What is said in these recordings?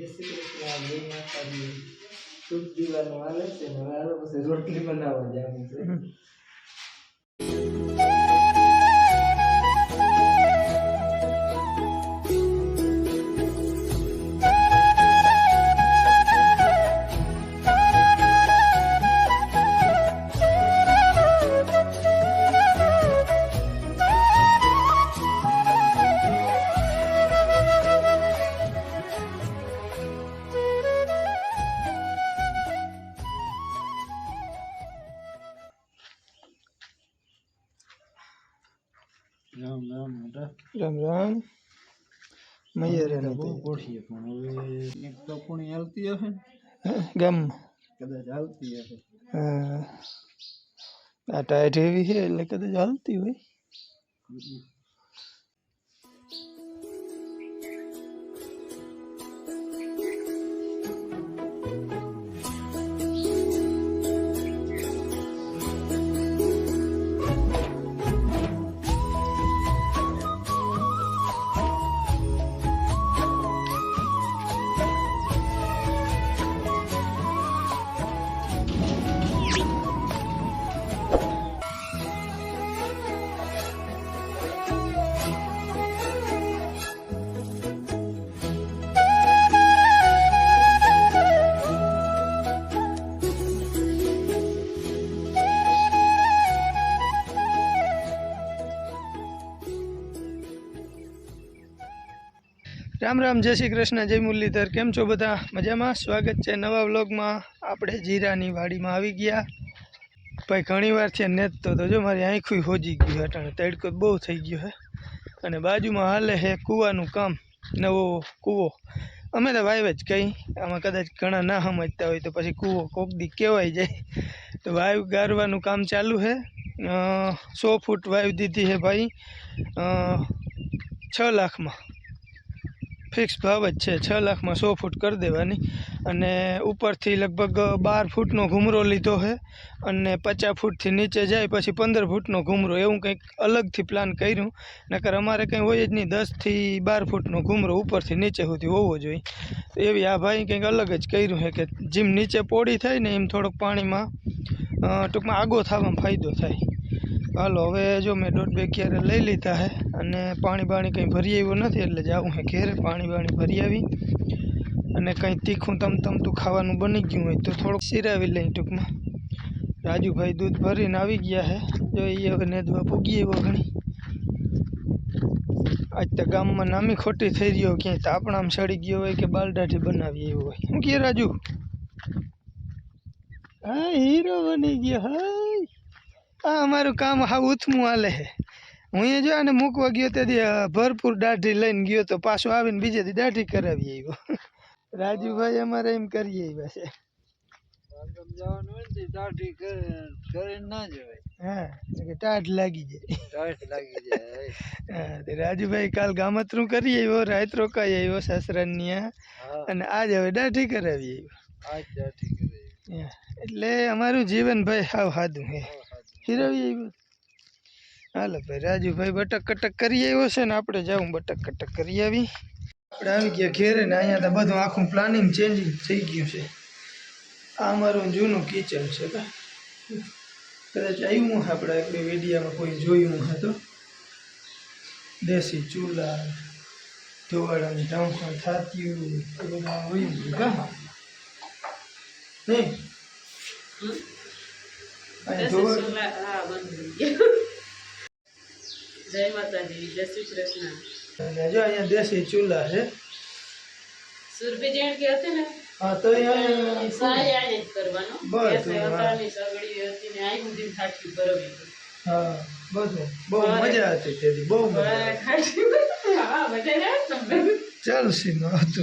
જય શ્રી કૃષ્ણ જય માતાજી શુભ દીવાનું આવે છે હવે હાલો પછી રોટલી બનાવવા જવાનું છે રામ રામ મોટા રામ રામ મૈયર બહુ પોઠીએ પણ. હવે એક તો કપૂણી હાલતી હશે ગમ. કદાચ હાલતી હશે. હા. આ ટાઈટ એવી છે એટલે કદાચ હાલતી હોય. રામ રામ, જય શ્રી કૃષ્ણ, જય મુરલીધર, કેમ છો બધા? મજામાં? સ્વાગત છે નવા વ્લોગમાં. આપણે જીરાની વાડીમાં આવી ગયા. ભાઈ, ઘણી વાર છે નેતતો તો જો મારી આંખું હોજી ગયું અટાણે તડકો બહુ થઈ ગયો હે અને બાજુમાં હાલે હે કૂવાનું કામ, નવો કૂવો. અમે તો વાઈવ જ કહી આમાં કદાચ ઘણા ના સમજતા હોય તો પછી કૂવો કોક દી કહેવાય જાય. તો વાયુ ગારવાનું કામ ચાલુ છે. સો ફૂટ વાયુ દીધી છે ભાઈ. છ લાખમાં. ફિક્સ ભાવ જ છે. છ લાખમાં સો ફૂટ કરી દેવાની. અને ઉપરથી લગભગ બાર ફૂટનો ઘૂમરો લીધો છે અને પચાસ ફૂટથી નીચે જાય પછી પંદર ફૂટનો ઘૂમરો. એવું કંઈક અલગથી પ્લાન કર્યું. નકર અમારે કંઈ હોય જ નહીં. દસથી બાર ફૂટનો ઘૂમરો ઉપરથી નીચે સુધી હોવો જોઈએ. તો એવી આ ભાઈ કંઈક અલગ જ કર્યું છે કે જેમ નીચે પોડી થાય ને એમ થોડોક પાણીમાં ટૂંકમાં આગો થવામાં ફાયદો થાય. હાલો, હવે જો મેં દોઢ બે ક્યારે લઈ લીધા હે અને પાણી બાણી કંઈ ભરી આવ્યું નથી એટલે જાવું હે ઘેરે. પાણી બાણી ભરી આવી અને કંઈ તીખું તમ તમતું ખાવાનું બની ગયું હોય તો થોડુંક સિરાવી લઈ ટૂંકમાં. રાજુભાઈ દૂધ ભરીને આવી ગયા હે. જો એ હવે નેદવા પૂગી આવ્યો ઘણી. આજ તો ગામમાં નામી ખોટી થઈ રહ્યો ક્યાંય તાપણામાં સડી ગયો હોય કે બાલદાઠી બનાવી એવું હોય. શું કે રાજુ? હા, હીરો બની ગયો, હાય. આ અમારું કામ હા ઉથમું હાલે છે હું એ જો આને મૂકવા ગયો તેથી ભરપૂર દાઢી લઈને ગયો તો પાછો આવીને બીજેથી દાઢી કરાવી આવ્યો. રાજુભાઈ અમારે એમ કરીએ આવ્યા છે. રાજુભાઈ કાલ ગામતરું કરી આવ્યો રાત રોકાઈ આવ્યો સાસરાની અને આજ હવે દાઢી કરાવી આવ્યો. એટલે અમારું જીવન ભાઈ હાવ સાદું હે. હિરવી આવ્યો. હાલો ભાઈ, રાજુભાઈ બટક કટક કરી આવ્યો છે ને આપણે જાઉં બટક કટક કરી આવી. આપણે આવી ગયા ઘેરે ને અહીંયા તો બધું આખું પ્લાનિંગ ચેન્જિંગ થઈ ગયું છે. આ મારું જૂનું કિચન છે કદાચ આવ્યું આપણે આપણે મીડિયામાં કોઈ જોયું હતું દેશી ચૂલા, ધોવાડાની ઢાંકણ થાત્યું એ બધું હોય નહીં અહીંયા ધોવાડ હા બંધ જય માતાજી જય શ્રી કૃષ્ણ. અને જો અહીંયા દેશી ચૂલા છે. સુરભી જેણ કે હતી ને? હા તો અહીંયા સારી આને જ કરવાનો. બસ, અતારની સગડી હતી ને આઈ બધી ખાટલી ભરવી. હા બધું બહુ મજા હતી તેથી બહુ મજા ખાટલી હા બધા તમને? ચાલશે નો હતો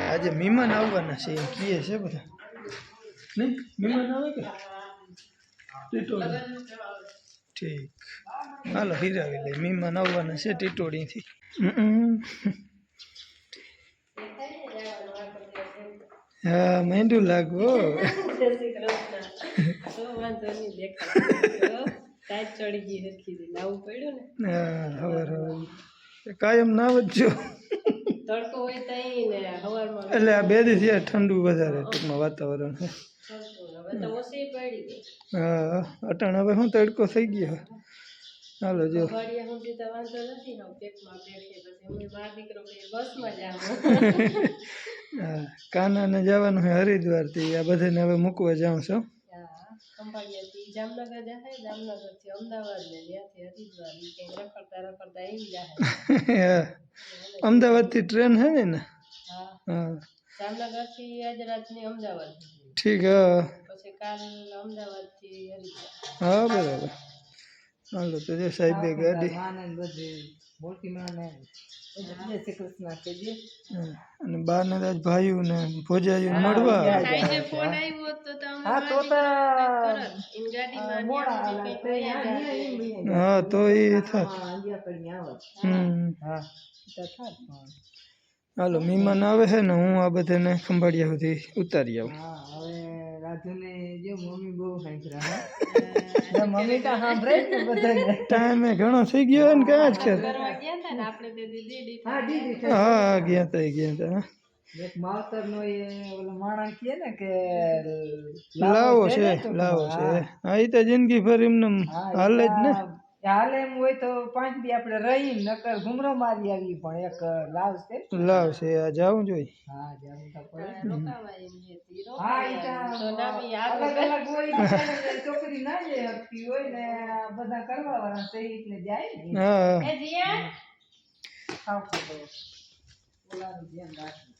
આજે મહેમાન આવવાના છે એમ કીએ છે બધા. નહીં? મહેમાન આવે કે? ટીટોળી. ઠીક. હાલો હીરાવી લઈ. મહેમાન આવવાના છે ટીટોળીથી. હા મેંડું લાગવો. જય શ્રી કૃષ્ણ તો વાંધો નહીં દેખાય ટાઈટ ચડી ગઈ હરખી દી લાવવું પડ્યું ને હા હવાર હવાર કાયમ ના વધજો. તડકો હોય તઈ ને હવારમાં એટલે આ બે દિવસ ઠંડુ વધારે ટૂંકમાં વાતાવરણ છે. હા અટાણ હવે શું તડકો થઈ ગયો. હાલો જો. કાનાને જવાનું હોય હરિદ્વારથી. આ બધાને હવે મૂકવા જાઉં છું. ખંભાળિયાથી જામનગર જાય જામનગરથી અમદાવાદ ને ત્યાંથી હરિદ્વાર ઈ કંઈક રખડતા રખડતા એમ જાય અમદાવાદથી ટ્રેન હે ને? હા જામનગરથી આજ રાતની અમદાવાદ. ઠીક હા. પછી કાલ અમદાવાદથી હા બરાબર. હાલો તો જે સાહેબની ગાડી. ને. અને બારને તો આજ ભાઈઓ ને ભોજાયું મળવા ફોન આવ્યો તો હા તો. હા એ પણ. હાલો મહેમાન આવે છે ને હું આ બધાને ખંભાળિયા સુધી ઉતારી આવું. રાજુને જો મમ્મી બહુ સાંભળ્યા હા? મમ્મી તો સાંભળે જ ને બધાને. ટાઈમે ઘણો થઈ ગયો ને ક્યાં જ ખેર કરવા ગયા હતા ને આપણે તે દીદી હા દીદી હા ગયા. તા ગયા તા એક માવતર નો એ ઓલો માણસ કે ને કે લાવો છે લાવો છે. હા. તો જિંદગી ભર એમને હાલે જ ને. આ- હાલે એમ હોય તો પાંચ દી આપણે રહી નકર ઘુમરો મારી આવી પણ એક લાવ છે. લાવ છે આ જાવું જોઈએ હા જાવું તો પડે. હા ઈ તો આગળ અલગ હોય છોકરી ના જઈ શકતી હોય ને બધા કરવા વાળા છે એટલે જાય ને. હા એ જીયા? ખાવ પડે ઓલાનું ધ્યાન રાખવું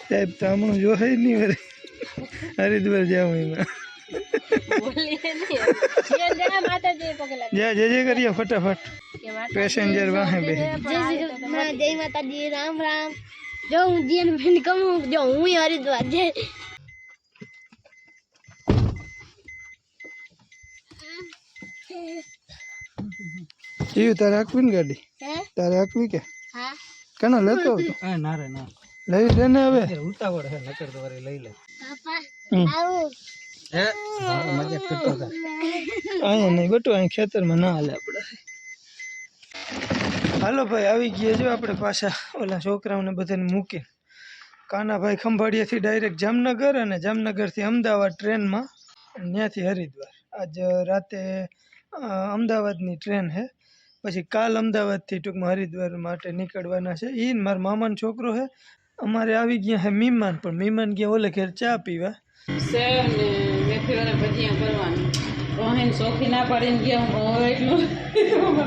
સાહેબ તો હમણાં જો જ નહીં વરે હરિદ્વાર જાઉં એમાં. બોલીએ નહીં જે જરા માતાજી પગે લાગે જા જે જે કરીએ ફટાફટ કે માતા પેસેન્જર વાહે બે જય માતાજી રામ રામ જો હું જીન બેન કમું જો હું હરિદ્વાર જઈ જીવ તારે હાંકવી ને ગાડી હે તારે હાંકવી કે હા કનો લેતો આવતો હા ના રે ના લઈ લે ને હવે ઉતાવળ છે નકર તો વળી લઈ લે પાપા હમ. આવું હે? મજાક કરતો હતા. અહીંયા નહીં બટુ અહીં ખેતરમાં ના હાલે આપણે. હાલો ભાઈ આવી ગયા જો આપણે પાછા ઓલા છોકરાઓને બધાને મૂકી. કાનાભાઈ ખંભાળિયાથી ડાયરેક્ટ જામનગર અને જામનગરથી અમદાવાદ ટ્રેનમાં અને ત્યાંથી હરિદ્વાર. આજ રાતે અમદાવાદની ટ્રેન છે પછી કાલ અમદાવાદથી ટૂંકમાં હરિદ્વાર માટે નીકળવાના છે. એ મારા મામાનો છોકરો છે અમારે આવી ગયા છે મહેમાન પણ. મહેમાન ગયા ઓલે ઘેર ચા પીવા. સેવ ને મેથી વાળા ભજીયા કરવાનું. રોહિન સોખી ના પાડીને ગયા હું હવે એટલું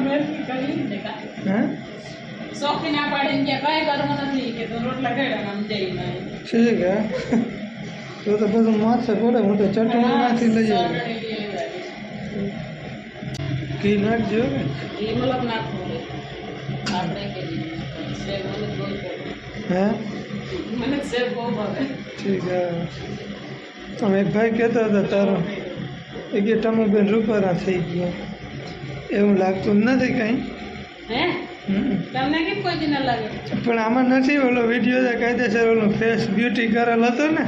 મહેનત કરી ને કાંઈ. હે? સોખી ના પાડીને ગયા કાંઈ કરવું નથી કે તો રોટલા કર્યા આમ જઈને ઠીક હે. તો તો બધું માથે પડે હું તો ચટણી નાખી લઈ જાઉં ઘી નાખજો ને એ મતલબ નાખવું હોય. આપણે કે સેવ મને બહુ ભાવે. હે? મને સેવ બહુ ભાવે. ઠીક હે. અમે એક ભાઈ કહેતા હતા તારો એ કે ટમુબેન બેન રૂપારા થઈ ગયો. એવું લાગતું નથી કાંઈ. હે? તમને કેમ કોઈ દી ના લાગે? પણ આમાં નથી ઓલો વીડિયો જે કાયદેસર ઓલો ફેસ બ્યુટી કરેલ હતો ને.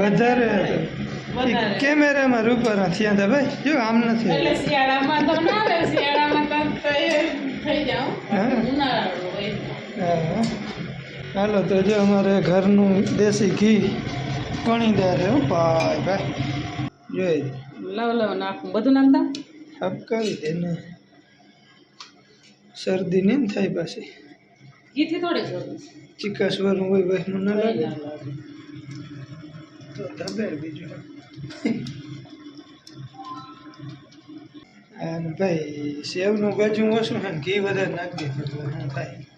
વધારે કેમેરામાં રૂપારા થયા હતા ભાઈ. જો આમ નથી. એટલે શિયાળામાં તો ના આવે શિયાળામાં તો તો થઈ જાઉં હા. હા. હાલો તો જો અમારે ઘરનું દેશી ઘી કણીદાર દર ભાઈ ભાઈ. જોઈ. લવ લવ નાખું. બધું નાખતા? હપકાવી દે ને. શરદી ને થાય પાછી. ઘીથી થોડી જરૂર ચિકાસવાળું હોય ભાઈ મને ના લાગે. તો ધબેર બીજું અને ભાઈ સેવનું ગજું ઓછું છે ને ઘી વધારે નાખી દીધું શું થાય.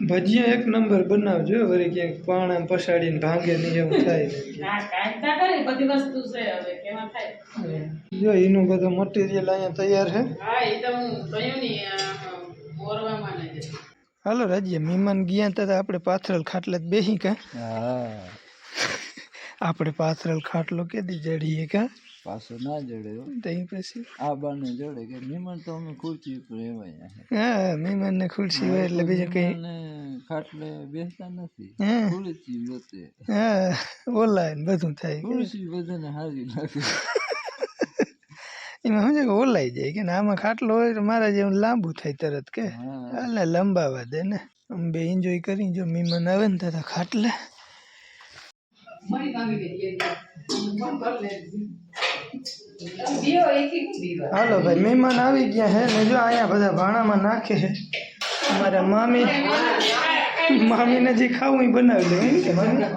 ભજીયા એક નંબર બનાવજો વળી ક્યાંક પાણા પસાડીને ભાંગે નહીં એવું થાય. હા કાઢતા કરી બધી વસ્તુ છે હવે કેમાં થાય? જો એનું બધું મટીરિયલ અહીંયા તૈયાર છે. હા એ તો હું કહ્યું ને મોરવામાં હાલો રાજ્ય મહેમાન ગયા હતા આપણે પાથરલ ખાટલે જ બેસી કા? આપણે પાથરલ ખાટલો કેદી જડીએ કા? પાછો ના જોડે હો. તઈ પછી? આ બાને જોડે કે નિમણ તો અમે ખુરશી ઉપર એવાય હા. મહેમાનને ખુરશી હોય એટલે બીજું કઈ ખાટલે બેસતા નથી. હા? ખુરશી જોતે હા ઓલાય ને બધું થાય ખુરશી બધાને હારી લાગે એમાં સમજે કે ઓલાઈ જાય કે આમાં ખાટલો હોય તો મારા જેવું લાંબુ થાય તરત કે. એટલે ને લંબાવા દે ને. અમે બે એન્જોય કરી જો મીમન આવે ને તારા ખાટલે. હાલો ભાઈ મહેમાન આવી ગયા હે ને જો અહીંયા બધા ભાણામાં નાખે છે અમારા મામી મામીને જે ખાવું એ બનાવી લે એમ કે મામી?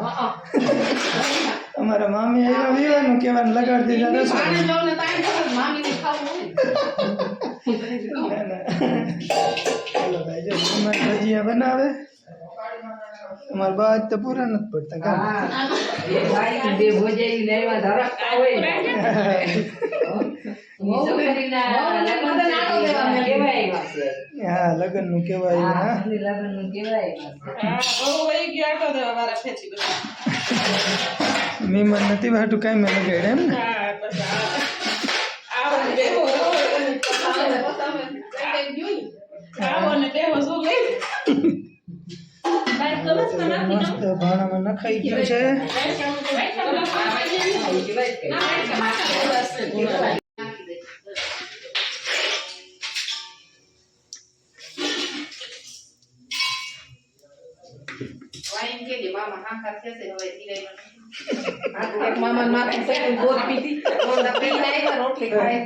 અમારા મામી આવ્યા વિવાનું કહેવાનું લગાડી દીધા રસોઈ હાલો ભાઈ જો મહેમાન ભજીયા બનાવે. અમારા બાદ તો પૂરા નથી પડતા કામ બે ભોજાઈ લેવા એવા છે. હા લગ્નનું કેવાય હા, કેવાય મહેમાન નથી વાટું કઈ મેં લગાડે એમ ને? આવો ને બેહો આવો શું મસ્ત ભાણામાં નખાઈ ગયું છે મામા મામાને માથું પીધી. રોટલી ખાય.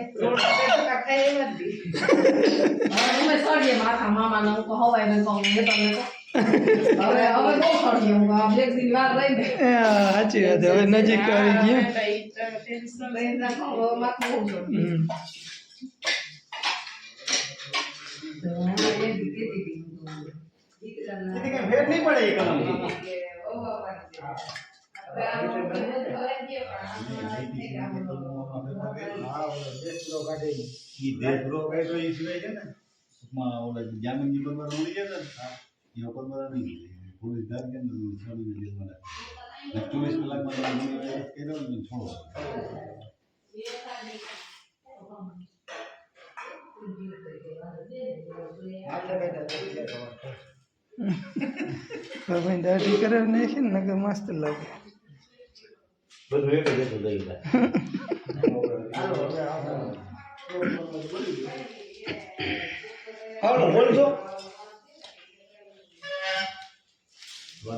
અમે સળીએ માથા મામાને હું કહું હવાય ને કહું એ તમને કહું. હવે હવે બહુ સળીએ હું કહું. આ બે દિન વાર રહીને. એ હા, સાચી વાત હવે નજીક આવી ગયું લઈને રાખો, હવે માથું બહુ સળીએ. હમ. હું એ દી કીધી હતી. દીકરાના- ઈ દેશદ્રોહ કર્યો તો ઈ સિવાય છે ને ટૂંકમાં ઓલા જામીનની પરમાર મળી ગયા હતા ને એ પરમાર નહીં પોલીસ ધાર કે ને છોડીને જેલમાં નાખી. ને ચોવીસ કલાકમાં તમે ગુનો arrest કર્યો ને છોડો ભાઈ દાઢી કરાવી નાખી ને નકર મસ્ત લાગે બધું એક જ હતું લઈ ગયા વાત એ એનું તો ખોટું. એ હાલો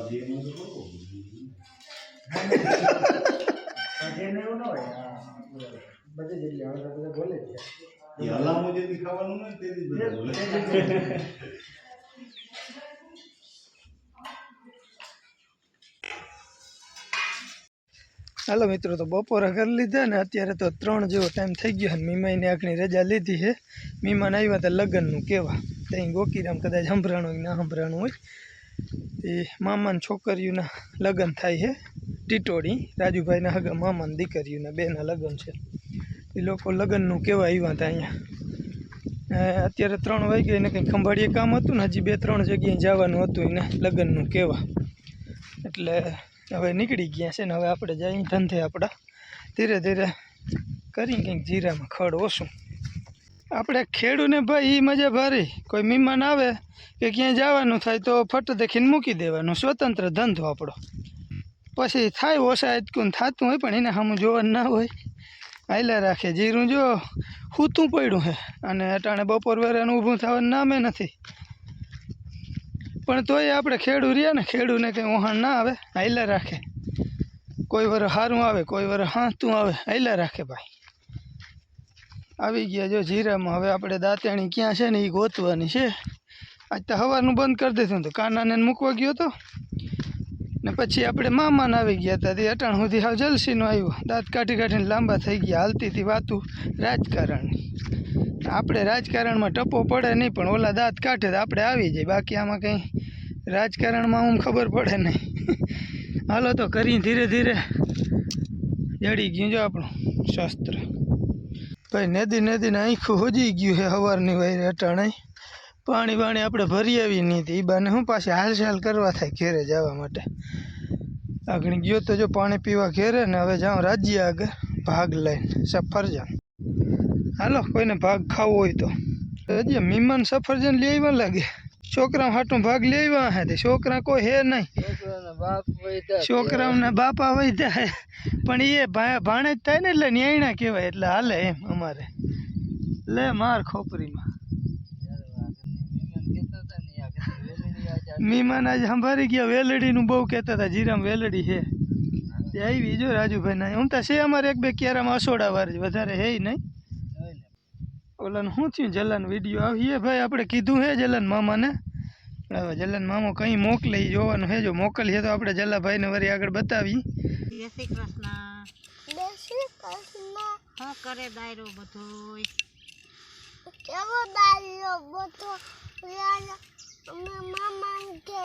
મિત્રો, તો બપોરે કરી લીધા ને અત્યારે તો ત્રણ જેવો ટાઈમ થઈ ગયો અને મીમાઈને આખની રજા લીધી છે. મીમાન આવ્યા હતા લગ્નનું કેવા? ત્યાં ગોકીરામ કદાચ સંભરાણું હોય ના સંભરાણું હોય. એ મામાની છોકરીઓના લગ્ન થાય છે. ટીટોડી રાજુભાઈના હગા મામાની દીકરીઓના બેના લગ્ન છે. એ લોકો લગ્નનું કહેવાય આવ્યા હતા અહીંયા. અત્યારે ત્રણ વાગ્યા એને કંઈ ખંભાળીએ કામ હતું ને, હજી બે ત્રણ જગ્યાએ જવાનું હતું એને લગ્નનું કહેવા. એટલે હવે નીકળી ગયા છે ને, હવે આપણે જઈએ ધંધે આપણા. ધીરે ધીરે કરી કંઈક જીરામાં ખડ ઓછું. આપણે ખેડૂને ભાઈ એ મજા ભારી. કોઈ મહેમાન આવે કે ક્યાંય જવાનું થાય તો ફટ દેખીને મૂકી દેવાનું. સ્વતંત્ર ધંધો આપણો. પછી થાય ઓછા અટકું થતું હોય પણ એને સામું જોવાનું ના હોય. આયલા રાખે. જીરું જો હૂતું પડ્યું હે અને અટાણે બપોર વેરાનું ઊભું થવાનું નામે નથી. પણ તોય આપણે ખેડૂ રહ્યા ને ખેડૂને કંઈ ઓહાણ ના આવે. આયલા રાખે. કોઈ વાર સારું આવે, કોઈ વાર હાંતું આવે. આયલા રાખે ભાઈ. આવી ગયા જો જીરામાં. હવે આપણે દાંતણી ક્યાં છે ને એ ગોતવાની છે. આજ તો સવારનું બંધ કરી દીધું હતું કાનાને મૂકવા ગયો હતો ને પછી આપણે મામાને આવી ગયા હતા. તે અટાણ સુધી હાવ જલસીનો આવ્યો. દાંત કાઢી કાઢીને લાંબા થઈ ગયા. હાલતી હતી વાતું રાજકારણની. આપણે રાજકારણમાં ટપો પડે નહીં, પણ ઓલા દાંત કાઢે તો આપણે આવી જાય બાકી આમાં કંઈ રાજકારણમાં હું ખબર પડે નહીં. હાલો તો કરી ધીરે ધીરે. જડી ગયું જો આપણું શાસ્ત્ર. ભાઈ નદી નદીને આંખું હોજી ગયું છે સવારની વાયરે અટાણે. પાણી વાણી આપણે ભરી આવી નહીં હતી. એ બાને હું પાછી હાલચાલ કરવા થાય ઘેરે જવા માટે? આગળ ગયો તો જો પાણી પીવા ઘેરે ને હવે જાઉં રાજ્ય આગળ. ભાગ લઈને. સફરજન હાલો, કોઈને ભાગ ખાવો હોય તો. હજી મીમાન સફરજન લઈ આવ્યા લાગે. છોકરા હાટું ભાગ લેવા હે તે છોકરા કોઈ હે નહીં. છોકરાઓના બાપા વૈધા પણ એ ભાણે જ થાય ને એટલે ન્યાયણા કહેવાય એટલે હાલે એમ અમારે. લે માર ખોપરીમાં. મીમાન આજે સંભાળી ગયા વેલડીનું બહુ કહેતા હતા જીરામ વેલડી છે તે આવી જો રાજુભાઈ ના હું તો છે અમારે એક બે ક્યારામાં અસોડા વાર વધારે હે નહીં. ઓલાને શું થયું? જલન વીડિયો આવીએ ભાઈ આપણે કીધું હે જલન મામાને. હવે જલન મામો કંઈ મોકલે જોવાનું હે. જો મોકલીએ તો આપણે જલાભાઈને વળી આગળ બતાવી જય શ્રી કૃષ્ણ. દેશી કૃષ્ણ. શું કરે દાયરો બધોય કેવો દાયો બધો? અમે મામા કે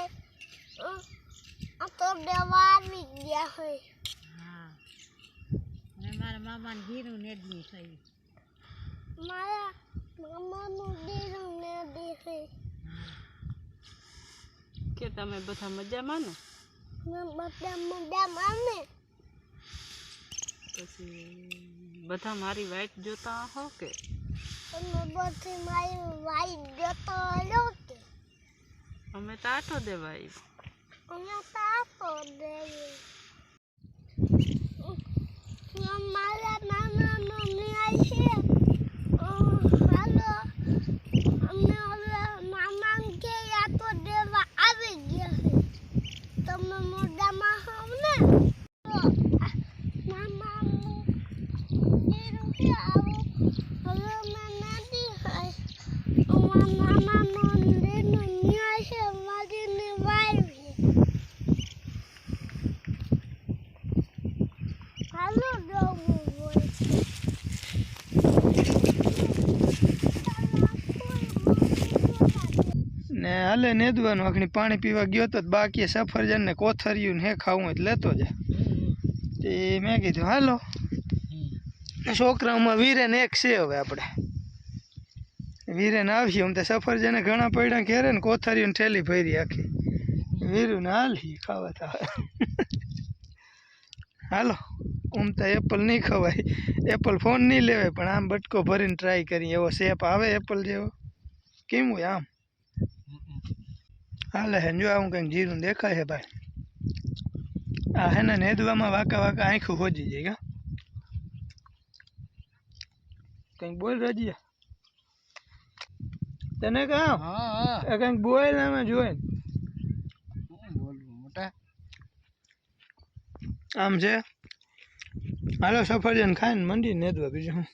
તો દેવા આવી ગયા હોય. હા. મારા મામાને જીરું નેદની થઈ. મારા મામાનું દીરું ને દીધે. કે તમે બધા મજામાં ને બધા મજામાં ને પછી બધા મારી વાઈટ જોતા હો કે? તમે બધી મારી વાઈ જતો રહ્યો કે? અમે તો આટો દેવા આવ્યા અમે તાપો દેવી મારા મામાનો ન્યાય છે અ, હાલો અમે હવે મામાને કે આ તો દેવા આવી ગયા છે તમે મોઢામાં હોવ ને તો આ મામાનું દીરું કે આવું હવે અમે નથી હોય અમારા મામાનો દીરનું ન્યાય છે મારીને વાવી હાલો ડોગું હોય હાલે નેદવાનું આખણી પાણી પીવા ગયો તો બાકી સફરજન ને કોથરિયું ને હે ખાવું તો લેતો જા. તે મેં કીધું હાલો. છોકરાઓમાં વીરેન એક છે હવે આપણે. વીરેન આવીએ આમ તો સફરજને ઘણા પડ્યા ઘેરે ને કોથરિયું ને ઠેલી ભરી આખી. વીરું ને હાલી ખાવા તા હાલો આમ તો એપલ નહીં ખવાય. એપલ ફોન નહીં લેવાય પણ આમ બટકો ભરીને ટ્રાય કરીએ. એવો શેપ આવે એપલ જેવો? કેમ હોય આમ? હાલે હે જો આવું કંઈક જીરું દેખાય છે ભાઈ. આ હે ને નેદવામાં વાંકા વાંકા આંખું હોજી જાય કા કંઈક બોલ રજીયા. તને કહા? એ કંઈક બોલ ને અમે જોઈ આમ છે? હાલો સફરજન ખાઈને મંડી નેદવા બીજું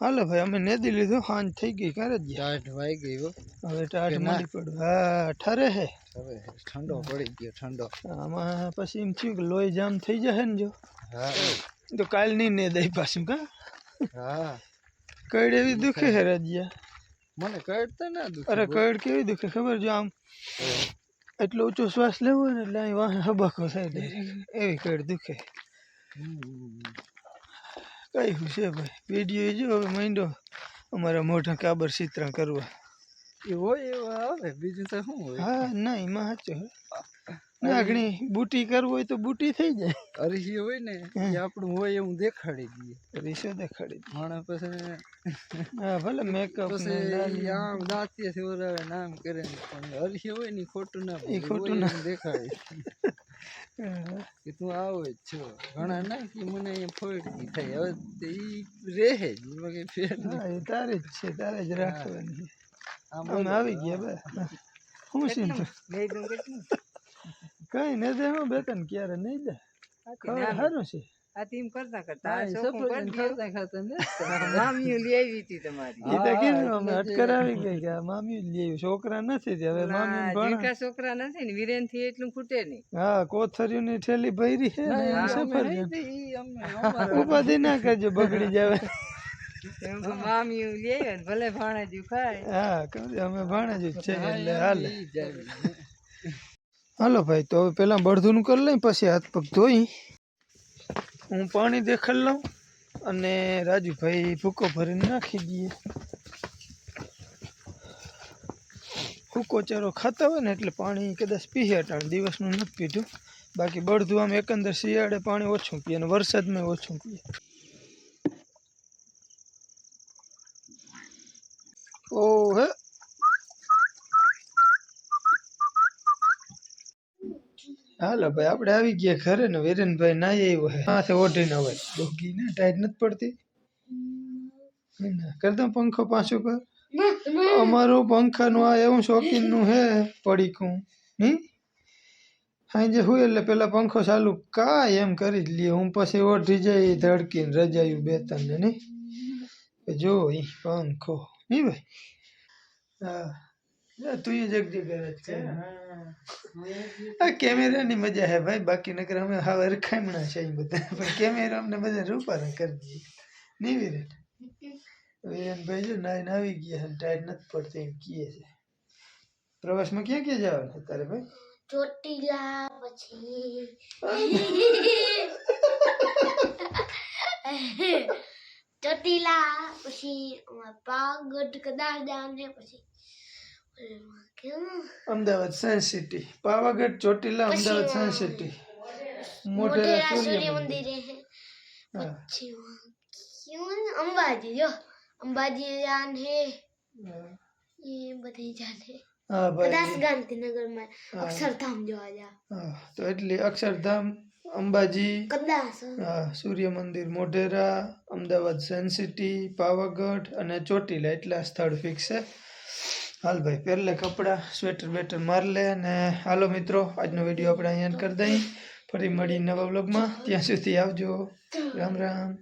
હાલો ભાઈ અમે નેદી લીધું હાંજ થઈ ગઈ ક્યારે જ? વાઈ ગઈ હો. હવે ટાઢ મળી? પડ્યું હા ઠરે હે. હવે ઠંડો પડી ગયો ઠંડો. આમાં પછી એમ થયું કે લોહી જામ થઈ જશે ને જો. હા. તો કાલ નહીં ને દઈ પાછું કા? હા. કઈડ એવી દુખે હે રજિયા? મને કડતા ના દુખે અરે કઈડ કેવી દુખે? ખબર જો આમ એટલો ઊંચો શ્વાસ લેવો ને એટલે અહીં વાહે હબકો થાય ડાયરેક્ટ એવી કઈડ દુખે. કઈ છે ભાઈ? વીડિયો જો હવે માંડો અમારા મોઢા કાબર ચિત્ર કરવા. એ હોય એવું આવે બીજું તો શું હોય? હા ના એમાં સાચો નાગણી બુટી કરવું હોય તો બુટી થઈ જાય. અરીસી હોય ને એ આપણું હોય એવું દેખાડી દઈએ. રીસો દેખાડી દઈએ? માણસ પછી હા ભલે મેકઅપ ને પછી આમ દાંતિયા સેવરાવે નામ કરે પણ અરીસી હોય ને ખોટું ના એ ખોટું ના. એવું દેખાડી કે તું આવો જ છો. ઘણા ના કે મને અહીંયા ફોડકી થાય. હવે એ રહે જ એમાં ફેર ના એ તારે જ છે તારે જ રાખવાની અમે આવી ગયા બે શું છે ને? લઈ દઉં કેટલું કઈ ને દે હું બે ક્યારે નહીં દે સારું છે. આ તેમ કરતા કરતા હા, આ ઈ ચોખ્ખું સફરજન કરી ખાતા ખાતા ને મામીઓ લઈ આવી હતી તમારી. એ તો કીધું અમે એટલે ગઈ કે આ લઈ આવ્યું. છોકરા નથી તે હવે મામી છોકરા નથી ને વિરેનથી એટલું ખૂટે નહીં. હા કોથરિયું ની થેલી ભરી છે ને અમારા ઉપાધિ ના કરજો બગડી જાવે. એમ કે મામીઓ લઈ આવ્યા ને ભલે ભાણેજ્યું ખાય. હા કહું અમે ભાણે જ છે એટલે હાલે. ભાઈ તો હવે બળધુ બળધુનું કરી લઈ પછી હાથ પગ ધોઈ. હું પાણી દેખાડ લઉં અને રાજુભાઈ ભૂકો ભરીને નાખી દઈએ. ભૂકો ચારો ખાતા હોય ને એટલે પાણી કદાચ પીએ અટાણ દિવસનું નથી પીધું. બાકી બળધું આમ એકંદર શિયાળે પાણી ઓછું પીએ અને વરસાદમાં ઓછું પીએ ઓ હે હાલો ભાઈ, આપણે આવી ગયા ઘરે ને વેરેનભાઈ ના આવ્યો હે. હાથે ઓઢીને હવે. ડોગી ને ટાઈટ નથી પડતી? કર દઉં પંખો પાછો કર. અમારું પંખાનું આ એવું શોખીનનું હે, પડીકું. હી સાંજે હું એટલે પેલા પંખો ચાલુ કા એમ કરી લઈએ હું પછી ઓઢી જાય ધડકીને રજાયું બે ત્રણ નહીં જો ઈ પંખો. નહીં ભાઈ? હા. તું એ જગજી કરે છે. આ કેમેરાની મજા હે ભાઈ બાકી નકર અમે હવે રખામણા છે એ બધા. પણ કેમેરા અમને બધા રૂપારા કરી દઈએ. નહીં વિરેન વિરેનભાઈ જો નાઈ આવી ગયા છે ટાઈટ નથી પડતી એમ કહે છે. પ્રવાસમાં ક્યાં ક્યાં જવાનું છે તારે ભાઈ? ચોટીલા પછી. ચોટીલા પછી પાગઢ કદાચ જવાનું છે પછી? Ahmedabad science city. Pavagadh Chotila Ahmedabad science city. Motera સૂર્ય મંદિર પછી અંબાજી જો. અંબાજી જાન હે. એ બધી જાન હા. ભાઈ. ગાંધીનગરમાં અક્ષરધામ જોવા જા તો એટલે અક્ષરધામ અંબાજી હા સૂર્ય મંદિર મોઢેરા અમદાવાદ સેન્સિટી પાવાગઢ અને ચોટીલા. એટલા સ્થળ ફિક્સ છે. હાલ ભાઈ, પહેરલે કપડાં, સ્વેટર બેટર માર લે અને હાલો મિત્રો, આજનો વીડિયો આપણે અહીંયા કરી દઈએ. ફરી મળી નવા બ્લોગમાં ત્યાં સુધી આવજો. રામ રામ.